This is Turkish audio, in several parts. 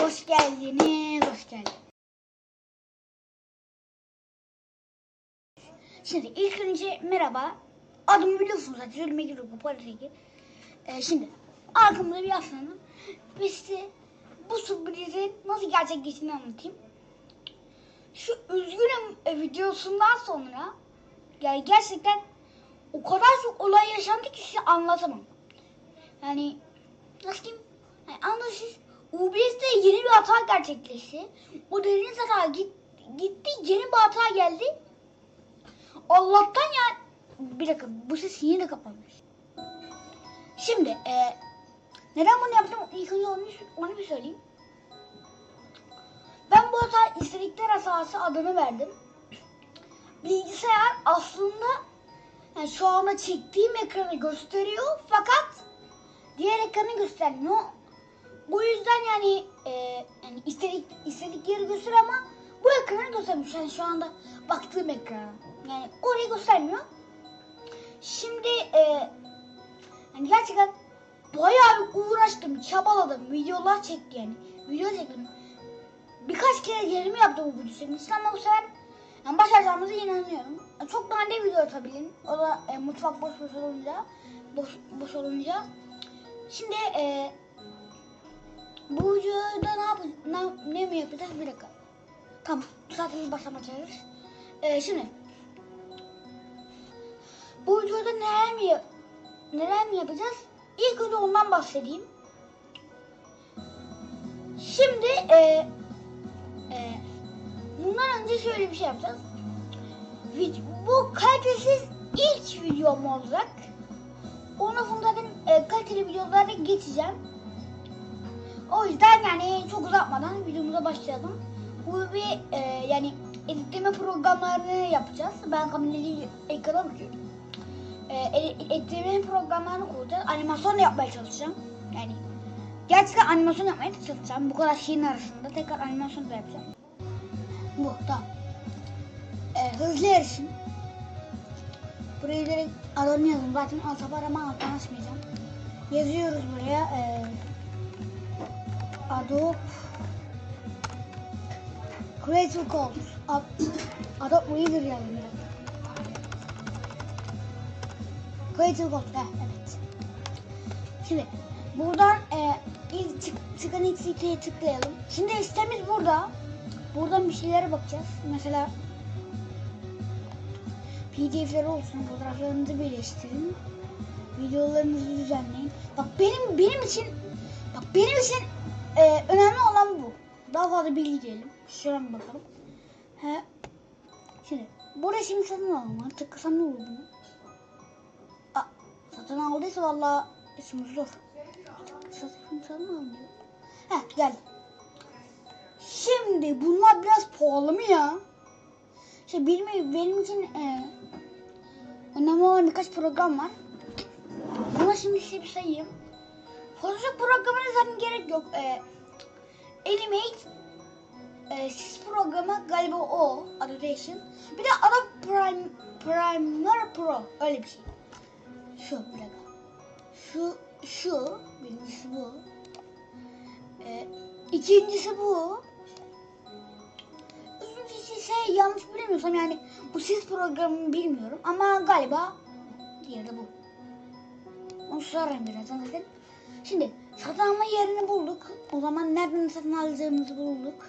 Hoş geldiniz, hoş geldiniz. Şimdi ilk önce merhaba. Adımı biliyorsunuz zaten. Söyleme gerek yok. Paris'teki. Ee, şimdi arkamda bir aslanım. Ve size bu sürprizin nasıl gerçekleştiğini anlatayım. Şu üzgünüm e, videosundan sonra yani gerçekten o kadar çok olay yaşandı ki size anlatamam. Yani nasıl diyeyim? Yani anladınız siz UBS'de yeni bir hata gerçekleşti. O dediğiniz hata git, gitti yeni bir hata geldi. Allah'tan ya bir dakika bu ses yine de kapanmış. Şimdi e, neden bunu yaptım ilk önce onu, onu bir söyleyeyim. Ben bu hata istedikler hatası adını verdim. Bilgisayar aslında yani şu anda çektiğim ekranı gösteriyor fakat diğer ekranı göstermiyor. Bu yüzden yani, e, yani istedik istedikleri göster ama bu ekranı göstermiyor. Yani şu anda baktığım ekran. Yani orayı göstermiyor. Şimdi e, yani gerçekten bayağı bir uğraştım, çabaladım, videolar çektim yani. Video çektim. Birkaç kere yerimi yaptım bu video çekmiştim ama bu sefer yani başaracağımıza inanıyorum. Çok nadir video atabilirim. O da e, mutfak boş boş olunca, boş, boş olunca. Şimdi e, bu ne yapacağız? Ne, ne mi yapacağız? Bir dakika. Tamam. Zaten başlamak çalışırız. Ee, şimdi. Bu neler mi, yap- neler mi yapacağız? İlk önce ondan bahsedeyim. Şimdi e, e, bundan önce şöyle bir şey yapacağız. Bu kalitesiz ilk videom olacak. Ondan sonra zaten e, kaliteli videolara geçeceğim. O yüzden yani çok uzatmadan videomuza başlayalım. Bu bir e, yani editleme programlarını yapacağız. Ben kamerayı ekrana bakıyorum. E, ed- editleme programlarını kuracağız. Animasyon yapmaya çalışacağım. Yani gerçekten animasyon yapmaya çalışacağım. Bu kadar şeyin arasında tekrar animasyon da yapacağım. Bu tamam. E, hızlı erişim. Buraya direkt adını yazın. Zaten alta var ama alttan açmayacağım. Yazıyoruz buraya. E, Adobe Creative Commons Ad- Adobe Reader yazdım ya. Creative Commons heh, evet. Şimdi buradan e, ilk çık, çıkan ilk siteye tıklayalım. Şimdi sitemiz burada. Buradan bir şeylere bakacağız. Mesela PDF'ler olsun, fotoğraflarınızı birleştirin. Videolarınızı düzenleyin. Bak benim benim için bak benim için e, önemli olan bu. Daha fazla bilgi diyelim. Şuradan bir bakalım. He. Şimdi burada şimdi satın alalım. Tıklasam ne olur bunu? Aa, satın aldıysa valla işimiz zor. Satın, satın almıyor. Heh geldi. Şimdi bunlar biraz pahalı mı ya? İşte benim, benim için e, önemli olan birkaç program var. Buna şimdi size bir sayayım. Photoshop programına zaten gerek yok. E, Animate e, Sys programı galiba o Annotation. Bir de Adobe Prime, Premiere Pro öyle bir şey. Şu bir dakika. Şu şu birincisi bu. E, ikincisi bu. Üçüncüsü şey yanlış bilmiyorsam yani bu Sys programını bilmiyorum ama galiba diğeri de bu. Onu sorarım birazdan zaten. Şimdi satın alma yerini bulduk. O zaman nereden satın alacağımızı bulduk.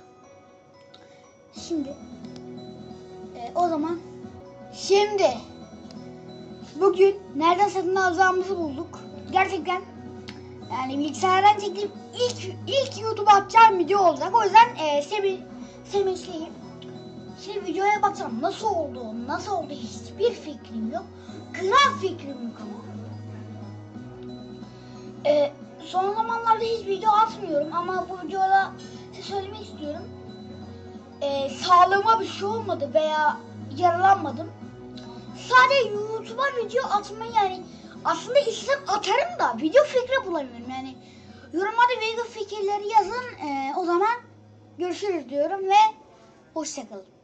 Şimdi e, o zaman şimdi bugün nereden satın alacağımızı bulduk. Gerçekten yani bilgisayardan çektiğim ilk ilk YouTube'a atacağım video olacak. O yüzden e, sevi, sevinçliyim. Şimdi videoya bakacağım nasıl oldu, nasıl oldu hiçbir fikrim yok. Gram fikrim yok ama. Son zamanlarda hiç video atmıyorum ama bu videoda size söylemek istiyorum. Ee, sağlığıma bir şey olmadı veya yaralanmadım. Sadece YouTube'a video atmayı yani aslında istesem atarım da video fikri bulamıyorum yani. Yorumlarda video fikirleri yazın Ee, o zaman görüşürüz diyorum ve hoşçakalın.